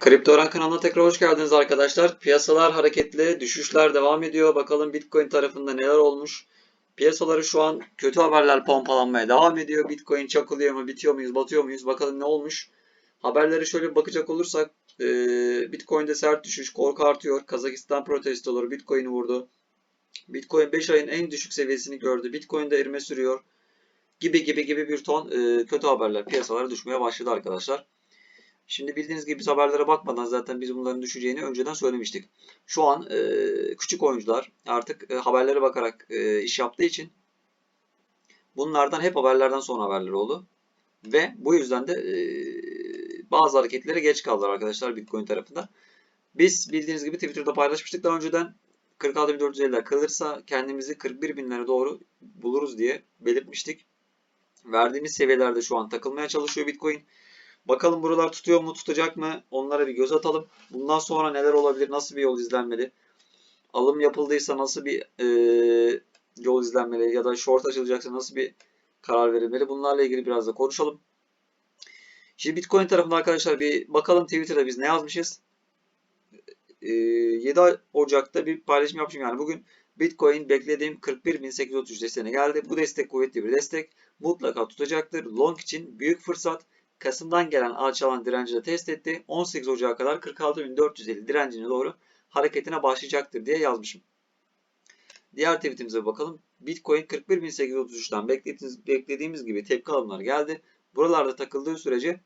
Kripto Öğren kanalına tekrar hoş geldiniz arkadaşlar. Piyasalar hareketli, düşüşler devam ediyor. Bakalım Bitcoin tarafında neler olmuş. Piyasaları şu an kötü haberler pompalanmaya devam ediyor. Bitcoin çakılıyor mu, bitiyor muyuz, batıyor muyuz? Bakalım ne olmuş. Haberlere şöyle bakacak olursak e, Bitcoin'de sert düşüş, korku artıyor. Kazakistan protestoları Bitcoin'i vurdu. Bitcoin 5 ayın en düşük seviyesini gördü. Bitcoin'de erime sürüyor. Gibi gibi gibi bir ton e, kötü haberler piyasalara düşmeye başladı arkadaşlar. Şimdi bildiğiniz gibi biz haberlere bakmadan zaten biz bunların düşeceğini önceden söylemiştik. Şu an e, küçük oyuncular artık e, haberlere bakarak e, iş yaptığı için bunlardan hep haberlerden sonra haberler oldu. Ve bu yüzden de e, bazı hareketlere geç kaldılar arkadaşlar Bitcoin tarafında. Biz bildiğiniz gibi Twitter'da paylaşmıştık daha önceden 46.450'ler kalırsa kendimizi 41.000'lere doğru buluruz diye belirtmiştik. Verdiğimiz seviyelerde şu an takılmaya çalışıyor Bitcoin. Bakalım buralar tutuyor mu, tutacak mı? Onlara bir göz atalım. Bundan sonra neler olabilir, nasıl bir yol izlenmeli? Alım yapıldıysa nasıl bir e, yol izlenmeli ya da short açılacaksa nasıl bir karar verilmeli? Bunlarla ilgili biraz da konuşalım. Şimdi Bitcoin tarafında arkadaşlar bir bakalım Twitter'da biz ne yazmışız? E, 7 Ocak'ta bir paylaşım yapmışım yani bugün Bitcoin beklediğim 41.833 desteğine geldi. Bu destek kuvvetli bir destek. Mutlaka tutacaktır. Long için büyük fırsat. Kasım'dan gelen alçalan direnci de test etti. 18 Ocak'a kadar 46.450 direncine doğru hareketine başlayacaktır diye yazmışım. Diğer tweetimize bakalım. Bitcoin 41.833'ten beklediğimiz, gibi tepki alımları geldi. Buralarda takıldığı sürece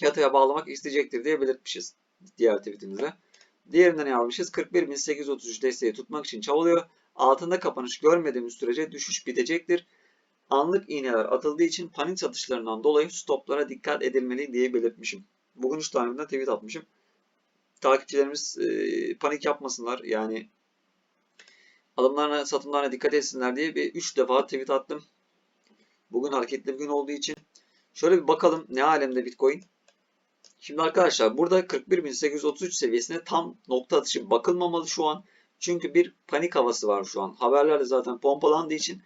yataya bağlamak isteyecektir diye belirtmişiz diğer tweetimize. Diğerinden yazmışız. 41.833 desteği tutmak için çabalıyor. Altında kapanış görmediğimiz sürece düşüş bitecektir anlık iğneler atıldığı için panik satışlarından dolayı stoplara dikkat edilmeli diye belirtmişim. Bugün 3 tane birden tweet atmışım. Takipçilerimiz e, panik yapmasınlar. Yani alımlarına satımlarına dikkat etsinler diye bir 3 defa tweet attım. Bugün hareketli bir gün olduğu için. Şöyle bir bakalım ne alemde Bitcoin. Şimdi arkadaşlar burada 41.833 seviyesine tam nokta atışı bakılmamalı şu an. Çünkü bir panik havası var şu an. Haberlerde zaten pompalandığı için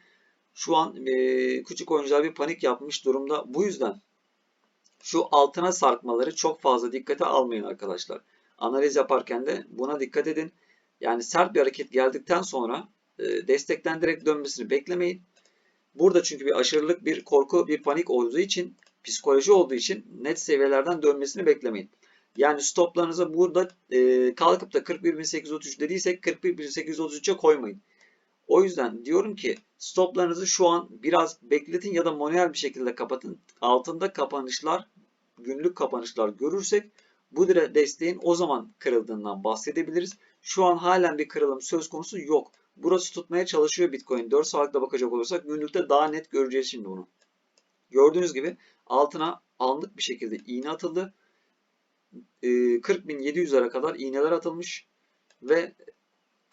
şu an e, küçük oyuncular bir panik yapmış durumda. Bu yüzden şu altına sarkmaları çok fazla dikkate almayın arkadaşlar. Analiz yaparken de buna dikkat edin. Yani sert bir hareket geldikten sonra e, destekten direkt dönmesini beklemeyin. Burada çünkü bir aşırılık, bir korku, bir panik olduğu için, psikoloji olduğu için net seviyelerden dönmesini beklemeyin. Yani stoplarınızı burada e, kalkıp da 41.833 dediysek 41.833'e koymayın. O yüzden diyorum ki stoplarınızı şu an biraz bekletin ya da manuel bir şekilde kapatın. Altında kapanışlar, günlük kapanışlar görürsek bu desteğin o zaman kırıldığından bahsedebiliriz. Şu an halen bir kırılım söz konusu yok. Burası tutmaya çalışıyor Bitcoin. 4 saatte bakacak olursak günlükte daha net göreceğiz şimdi bunu. Gördüğünüz gibi altına anlık bir şekilde iğne atıldı. 40.700'lere kadar iğneler atılmış ve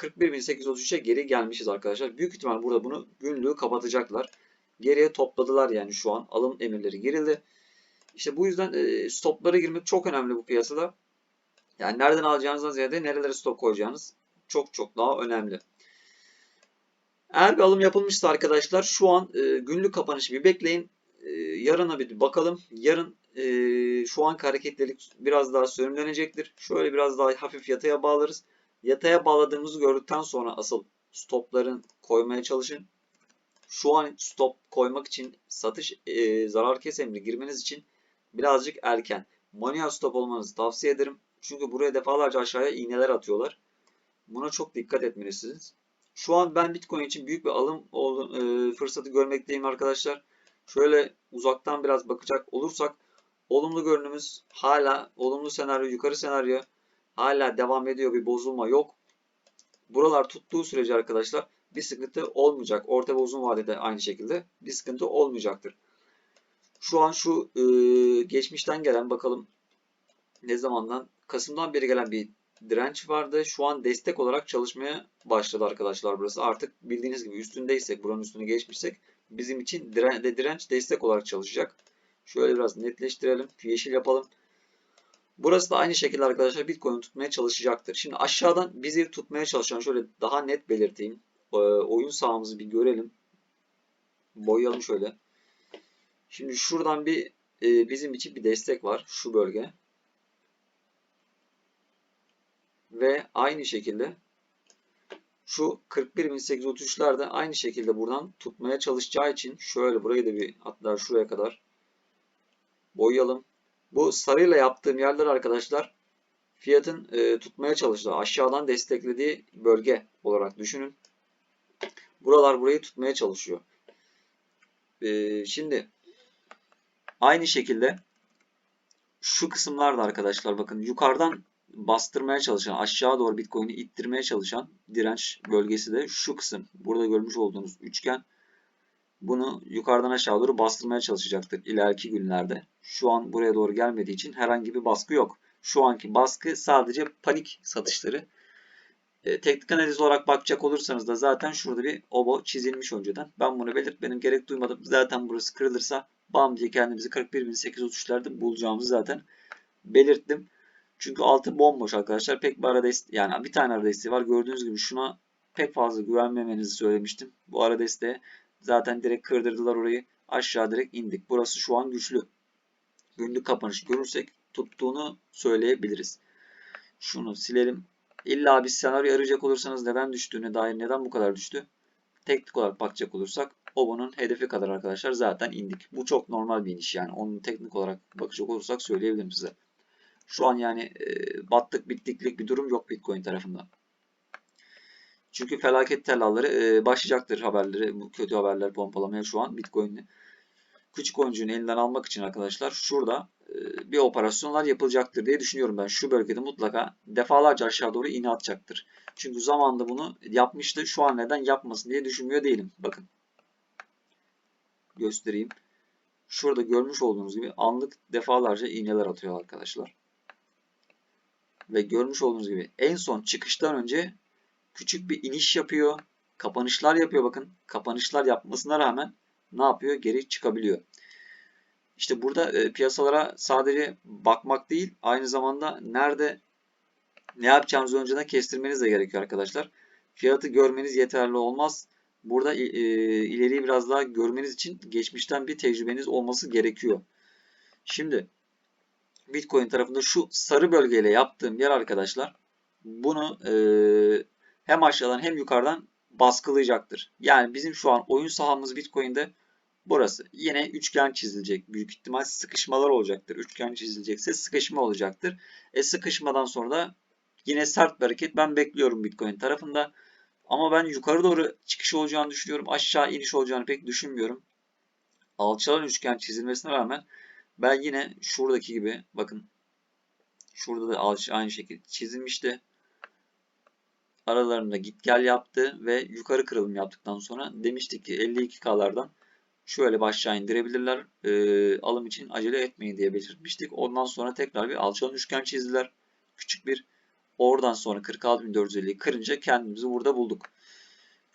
41.833'e geri gelmişiz arkadaşlar. Büyük ihtimal burada bunu günlüğü kapatacaklar. Geriye topladılar yani şu an. Alım emirleri girildi. İşte bu yüzden e, stoplara girmek çok önemli bu piyasada. Yani nereden alacağınızdan ziyade nerelere stop koyacağınız çok çok daha önemli. Eğer bir alım yapılmışsa arkadaşlar şu an e, günlük kapanışı bir bekleyin. E, yarına bir bakalım. Yarın e, şu anki hareketlilik biraz daha sönümlenecektir. Şöyle biraz daha hafif yataya bağlarız. Yataya bağladığımızı gördükten sonra asıl stopların koymaya çalışın. Şu an stop koymak için satış e, zarar kesemli girmeniz için birazcık erken. Manuel stop olmanızı tavsiye ederim. Çünkü buraya defalarca aşağıya iğneler atıyorlar. Buna çok dikkat etmelisiniz. Şu an ben Bitcoin için büyük bir alım e, fırsatı görmekteyim arkadaşlar. Şöyle uzaktan biraz bakacak olursak olumlu görünümüz hala olumlu senaryo yukarı senaryo hala devam ediyor. Bir bozulma yok. Buralar tuttuğu sürece arkadaşlar bir sıkıntı olmayacak. Orta ve uzun vadede aynı şekilde bir sıkıntı olmayacaktır. Şu an şu e, geçmişten gelen bakalım ne zamandan Kasım'dan beri gelen bir direnç vardı. Şu an destek olarak çalışmaya başladı arkadaşlar burası. Artık bildiğiniz gibi üstündeysek, buranın üstünü geçmişsek bizim için diren direnç destek olarak çalışacak. Şöyle biraz netleştirelim. Yeşil yapalım. Burası da aynı şekilde arkadaşlar Bitcoin tutmaya çalışacaktır. Şimdi aşağıdan bizi tutmaya çalışan şöyle daha net belirteyim. Ee, oyun sahamızı bir görelim. Boyayalım şöyle. Şimdi şuradan bir e, bizim için bir destek var. Şu bölge. Ve aynı şekilde şu 41.833'ler de aynı şekilde buradan tutmaya çalışacağı için şöyle burayı da bir hatta şuraya kadar boyayalım. Bu sarıyla yaptığım yerler arkadaşlar fiyatın e, tutmaya çalıştığı aşağıdan desteklediği bölge olarak düşünün. Buralar burayı tutmaya çalışıyor. E, şimdi aynı şekilde şu kısımlarda arkadaşlar bakın yukarıdan bastırmaya çalışan, aşağı doğru Bitcoin'i ittirmeye çalışan direnç bölgesi de şu kısım. Burada görmüş olduğunuz üçgen bunu yukarıdan aşağı doğru bastırmaya çalışacaktır ileriki günlerde. Şu an buraya doğru gelmediği için herhangi bir baskı yok. Şu anki baskı sadece panik satışları. E, teknik analiz olarak bakacak olursanız da zaten şurada bir obo çizilmiş önceden. Ben bunu belirtmedim. Gerek duymadım. Zaten burası kırılırsa bam diye kendimizi 41.833'lerde bulacağımızı zaten belirttim. Çünkü altı bomboş arkadaşlar. Pek bir ara desteği yani bir tane ara desteği var. Gördüğünüz gibi şuna pek fazla güvenmemenizi söylemiştim. Bu ara desteğe zaten direkt kırdırdılar orayı. Aşağı direkt indik. Burası şu an güçlü. Günlük kapanış görürsek tuttuğunu söyleyebiliriz. Şunu silelim. İlla bir senaryo arayacak olursanız neden düştüğüne dair neden bu kadar düştü? Teknik olarak bakacak olursak Obo'nun hedefi kadar arkadaşlar zaten indik. Bu çok normal bir iniş yani. Onun teknik olarak bakacak olursak söyleyebilirim size. Şu an yani e, battık bittiklik bir durum yok Bitcoin tarafından. Çünkü felaket tellalları e, başlayacaktır haberleri, bu kötü haberler pompalamaya şu an Bitcoin'i. Küçük oyuncunun elinden almak için arkadaşlar şurada e, bir operasyonlar yapılacaktır diye düşünüyorum ben. Şu bölgede mutlaka defalarca aşağı doğru iğne atacaktır. Çünkü zamanında bunu yapmıştı. Şu an neden yapmasın diye düşünmüyor değilim. Bakın. Göstereyim. Şurada görmüş olduğunuz gibi anlık defalarca iğneler atıyor arkadaşlar. Ve görmüş olduğunuz gibi en son çıkıştan önce küçük bir iniş yapıyor. Kapanışlar yapıyor bakın. Kapanışlar yapmasına rağmen ne yapıyor? Geri çıkabiliyor. İşte burada e, piyasalara sadece bakmak değil, aynı zamanda nerede ne yapacağınızı önceden kestirmeniz de gerekiyor arkadaşlar. Fiyatı görmeniz yeterli olmaz. Burada e, ileriyi biraz daha görmeniz için geçmişten bir tecrübeniz olması gerekiyor. Şimdi Bitcoin tarafında şu sarı bölgeyle yaptığım yer arkadaşlar bunu e, hem aşağıdan hem yukarıdan baskılayacaktır. Yani bizim şu an oyun sahamız Bitcoin'de burası. Yine üçgen çizilecek. Büyük ihtimal sıkışmalar olacaktır. Üçgen çizilecekse sıkışma olacaktır. E sıkışmadan sonra da yine sert bir hareket ben bekliyorum Bitcoin tarafında. Ama ben yukarı doğru çıkış olacağını düşünüyorum. Aşağı iniş olacağını pek düşünmüyorum. Alçalan üçgen çizilmesine rağmen ben yine şuradaki gibi bakın şurada da aynı şekilde çizilmişti. Aralarında git gel yaptı ve yukarı kırılım yaptıktan sonra demiştik ki 52K'lardan şöyle aşağı indirebilirler. E, alım için acele etmeyin diye belirtmiştik. Ondan sonra tekrar bir alçalan üçgen çizdiler. Küçük bir oradan sonra 46.450'yi kırınca kendimizi burada bulduk.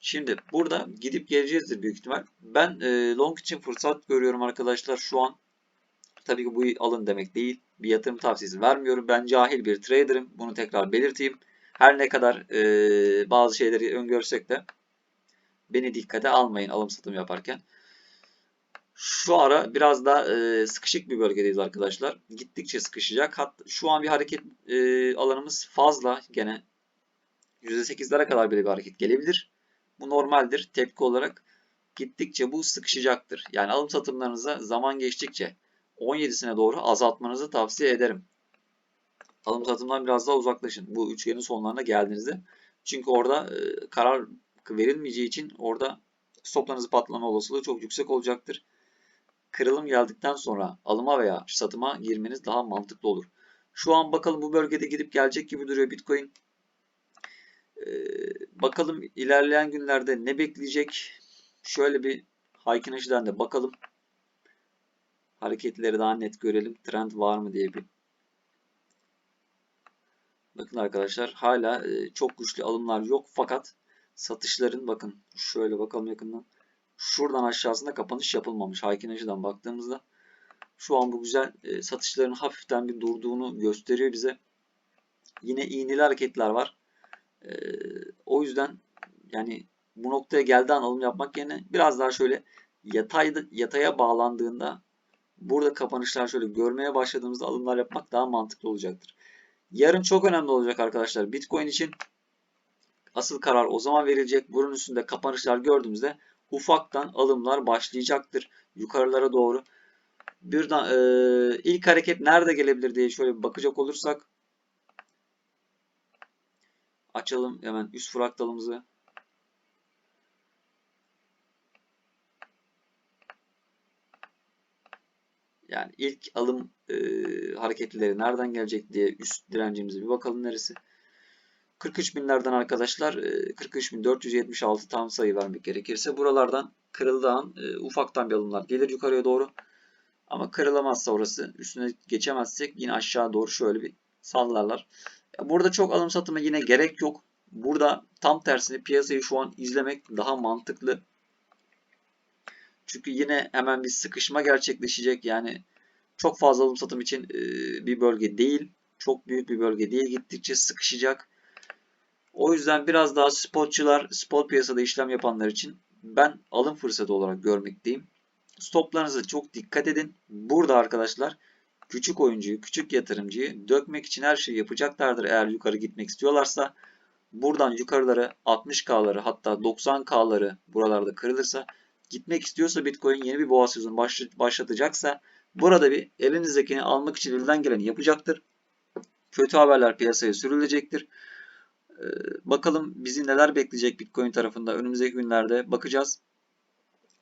Şimdi burada gidip geleceğizdir büyük ihtimal. Ben e, long için fırsat görüyorum arkadaşlar şu an. Tabii ki bu alın demek değil. Bir yatırım tavsiyesi vermiyorum. Ben cahil bir trader'ım. Bunu tekrar belirteyim. Her ne kadar e, bazı şeyleri öngörsek de beni dikkate almayın alım satım yaparken. Şu ara biraz da e, sıkışık bir bölgedeyiz arkadaşlar. Gittikçe sıkışacak. Hatta şu an bir hareket e, alanımız fazla. Gene %8'lere kadar bile bir hareket gelebilir. Bu normaldir. Tepki olarak gittikçe bu sıkışacaktır. Yani alım satımlarınıza zaman geçtikçe 17'sine doğru azaltmanızı tavsiye ederim. Alım satımdan biraz daha uzaklaşın. Bu üçgenin sonlarına geldiğinizde. Çünkü orada e, karar verilmeyeceği için orada stoplarınızı patlama olasılığı çok yüksek olacaktır. Kırılım geldikten sonra alıma veya satıma girmeniz daha mantıklı olur. Şu an bakalım bu bölgede gidip gelecek gibi duruyor Bitcoin. Ee, bakalım ilerleyen günlerde ne bekleyecek? Şöyle bir Haykinashi'den de bakalım. Hareketleri daha net görelim. Trend var mı diye bir Bakın arkadaşlar hala e, çok güçlü alımlar yok fakat satışların bakın şöyle bakalım yakından. Şuradan aşağısında kapanış yapılmamış. Haykin baktığımızda şu an bu güzel e, satışların hafiften bir durduğunu gösteriyor bize. Yine iğneli hareketler var. E, o yüzden yani bu noktaya geldiği alım yapmak yerine biraz daha şöyle yatayda, yataya bağlandığında burada kapanışlar şöyle görmeye başladığımızda alımlar yapmak daha mantıklı olacaktır. Yarın çok önemli olacak arkadaşlar Bitcoin için. Asıl karar o zaman verilecek. Bunun üstünde kapanışlar gördüğümüzde ufaktan alımlar başlayacaktır yukarılara doğru. Birden e, ilk hareket nerede gelebilir diye şöyle bir bakacak olursak açalım hemen üst fraktalımızı. Yani ilk alım e, hareketleri nereden gelecek diye üst direncimize bir bakalım neresi. 43 binlerden arkadaşlar 43.476 tam sayı vermek gerekirse buralardan kırıldığı an e, ufaktan bir alımlar gelir yukarıya doğru. Ama kırılamazsa orası üstüne geçemezsek yine aşağı doğru şöyle bir sallarlar. Burada çok alım satıma yine gerek yok. Burada tam tersine piyasayı şu an izlemek daha mantıklı. Çünkü yine hemen bir sıkışma gerçekleşecek. Yani çok fazla alım satım için e, bir bölge değil. Çok büyük bir bölge değil. Gittikçe sıkışacak. O yüzden biraz daha spotçular, spot piyasada işlem yapanlar için ben alım fırsatı olarak görmekteyim. Stoplarınıza çok dikkat edin. Burada arkadaşlar küçük oyuncuyu, küçük yatırımcıyı dökmek için her şeyi yapacaklardır eğer yukarı gitmek istiyorlarsa. Buradan yukarıları 60K'ları hatta 90K'ları buralarda kırılırsa gitmek istiyorsa Bitcoin yeni bir boğa sezonu başlatacaksa burada bir elinizdekini almak için elden geleni yapacaktır. Kötü haberler piyasaya sürülecektir. Ee, bakalım bizi neler bekleyecek Bitcoin tarafında önümüzdeki günlerde bakacağız.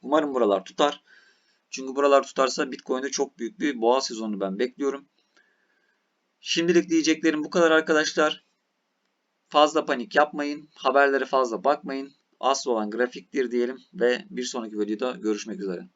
Umarım buralar tutar. Çünkü buralar tutarsa Bitcoin'de çok büyük bir boğa sezonu ben bekliyorum. Şimdilik diyeceklerim bu kadar arkadaşlar. Fazla panik yapmayın. Haberlere fazla bakmayın. Asıl olan grafiktir diyelim ve bir sonraki videoda görüşmek üzere.